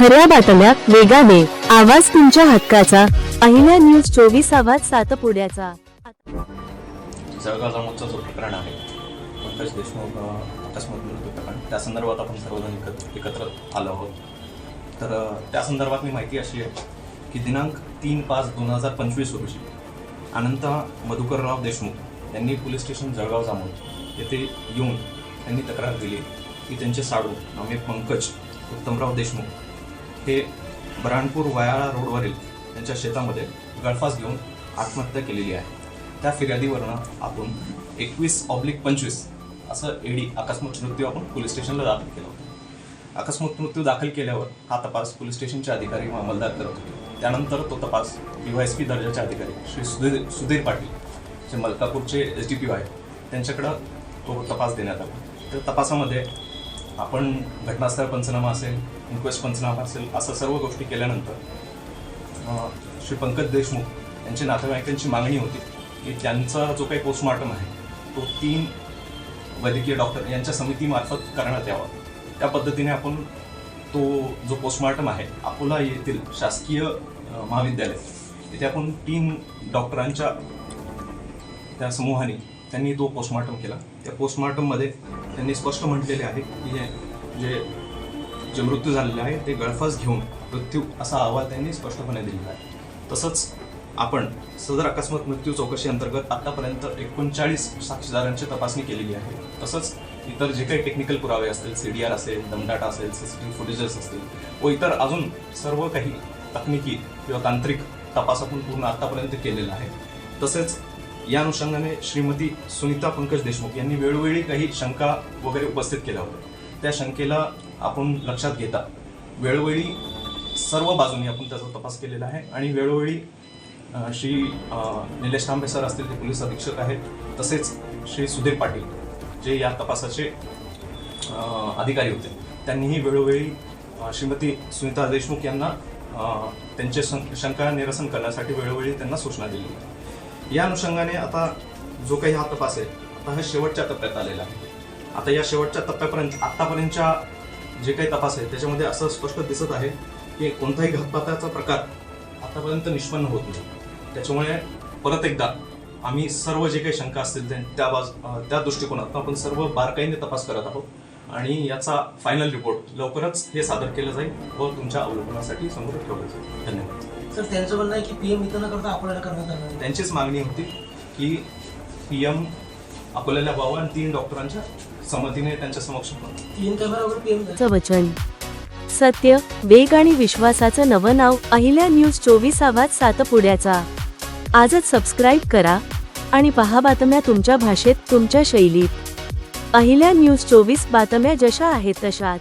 खऱ्या बातम्या वेगाने. आवाज तुमच्या हक्काचा. पहिल्या न्यूज चोवीस आवाज सातपुड्याचा. जळगाव जामोदचं जो प्रकरण आहे पंकज देशमुख अकस्मात मृत्यू प्रकरण त्या संदर्भात आपण सर्वजण एकत्र एकत्र आलो आहोत. तर त्या संदर्भात मी माहिती अशी आहे की दिनांक तीन पाच दोन हजार पंचवीस रोजी अनंत मधुकरराव देशमुख यांनी पोलीस स्टेशन जळगाव जामोद येथे येऊन त्यांनी तक्रार दिली की त्यांचे साडू नामे पंकज उत्तमराव देशमुख हे बऱ्हाणपूर वयाळा रोडवरील त्यांच्या शेतामध्ये गळफास घेऊन आत्महत्या केलेली आहे. त्या फिर्यादीवरनं आपण एकवीस ऑब्लिक पंचवीस असं एडी अकस्मात मृत्यू आपण पोलीस स्टेशनला दाखल केला होता. अकस्मात मृत्यू दाखल केल्यावर हा तपास पोलीस स्टेशनचे अधिकारी व अंमलदार करत होते. त्यानंतर तो तपास एस पी दर्जाचे अधिकारी श्री सुधीर सुधीर पाटील जे मलकापूरचे एस डी पी आहेत त्यांच्याकडं तो तपास देण्यात आला. तर तपासामध्ये आपण घटनास्थळ पंचनामा असेल इन्क्वेस्ट पंचनामा असेल असं सर्व गोष्टी केल्यानंतर श्री पंकज देशमुख यांच्या नातेवाईकांची मागणी होती की त्यांचा जो काही पोस्टमॉर्टम आहे तो तीन वैद्यकीय डॉक्टर यांच्या समितीमार्फत करण्यात यावा. त्या पद्धतीने आपण तो जो पोस्टमॉर्टम आहे अकोला येथील शासकीय महाविद्यालय तिथे आपण तीन डॉक्टरांच्या त्या समूहाने त्यांनी तो पोस्टमॉर्टम केला. त्या पोस्टमॉर्टममध्ये त्यांनी स्पष्ट म्हटलेले आहे की जे जे मृत्यू झालेले आहे ते गळफास घेऊन मृत्यू असा अहवाल त्यांनी स्पष्टपणे दिलेला आहे. तसंच आपण सदर अकस्मात मृत्यू चौकशी अंतर्गत आतापर्यंत एकोणचाळीस साक्षीदारांची तपासणी केलेली आहे. तसंच इतर जे काही टेक्निकल पुरावे असतील सी डी आर असेल दमडाटा असेल सीसीटीव्ही फुटेजेस असतील व इतर अजून सर्व काही तकनिकी किंवा तांत्रिक तपास आपण पूर्ण आतापर्यंत केलेला आहे. तसेच या अनुषंगाने श्रीमती सुनीता पंकज देशमुख यांनी वेळोवेळी काही शंका वगैरे उपस्थित केल्या होत्या. त्या शंकेला आपण लक्षात घेता. वेळोवेळी सर्व बाजूनी आपण त्याचा तपास केलेला आहे आणि वेळोवेळी श्री निलेश तांबे सर असतील ते पोलीस अधीक्षक आहेत तसेच श्री सुधीर पाटील जे या तपासाचे अधिकारी होते. त्यांनीही वेळोवेळी श्रीमती सुनीता देशमुख यांना त्यांचे शंका निरसन करण्यासाठी वेळोवेळी त्यांना सूचना दिली. या अनुषंगाने आता जो काही हा तपास आहे आता हा शेवटच्या टप्प्यात आलेला आहे. आता या शेवटच्या टप्प्यापर्यंत आत्तापर्यंतच्या जे काही तपास आहे त्याच्यामध्ये असं स्पष्ट दिसत आहे की कोणताही घातपाताचा प्रकार आतापर्यंत निष्पन्न होत नाही. त्याच्यामुळे परत एकदा आम्ही सर्व जे काही शंका असतील त्या बाज त्या दृष्टिकोनातून आपण सर्व बारकाईने तपास करत आहोत आणि याचा फायनल रिपोर्ट लवकरच हे सादर केलं जाईल व तुमच्या अवलोकनासाठी समोर ठेवलं जाईल. धन्यवाद. सर त्यांचं म्हणणं आहे की पीएम इथं न करता आपल्याला करण्यात आलं. त्यांचीच मागणी होती की पी एम अकोल्याला व्हावं आणि तीन डॉक्टरांच्या संमतीने त्यांच्या समक्ष. तीन वचन. सत्य वेग आणि विश्वासाचं नवं नाव अहिल्या न्यूज चोवीस आवाज सातपुड्याचा. आजच सबस्क्राईब करा आणि पहा बातम्या तुमच्या भाषेत तुमच्या शैलीत. अहिल्या न्यूज चोवीस बातम्या जशा आहेत तशाच.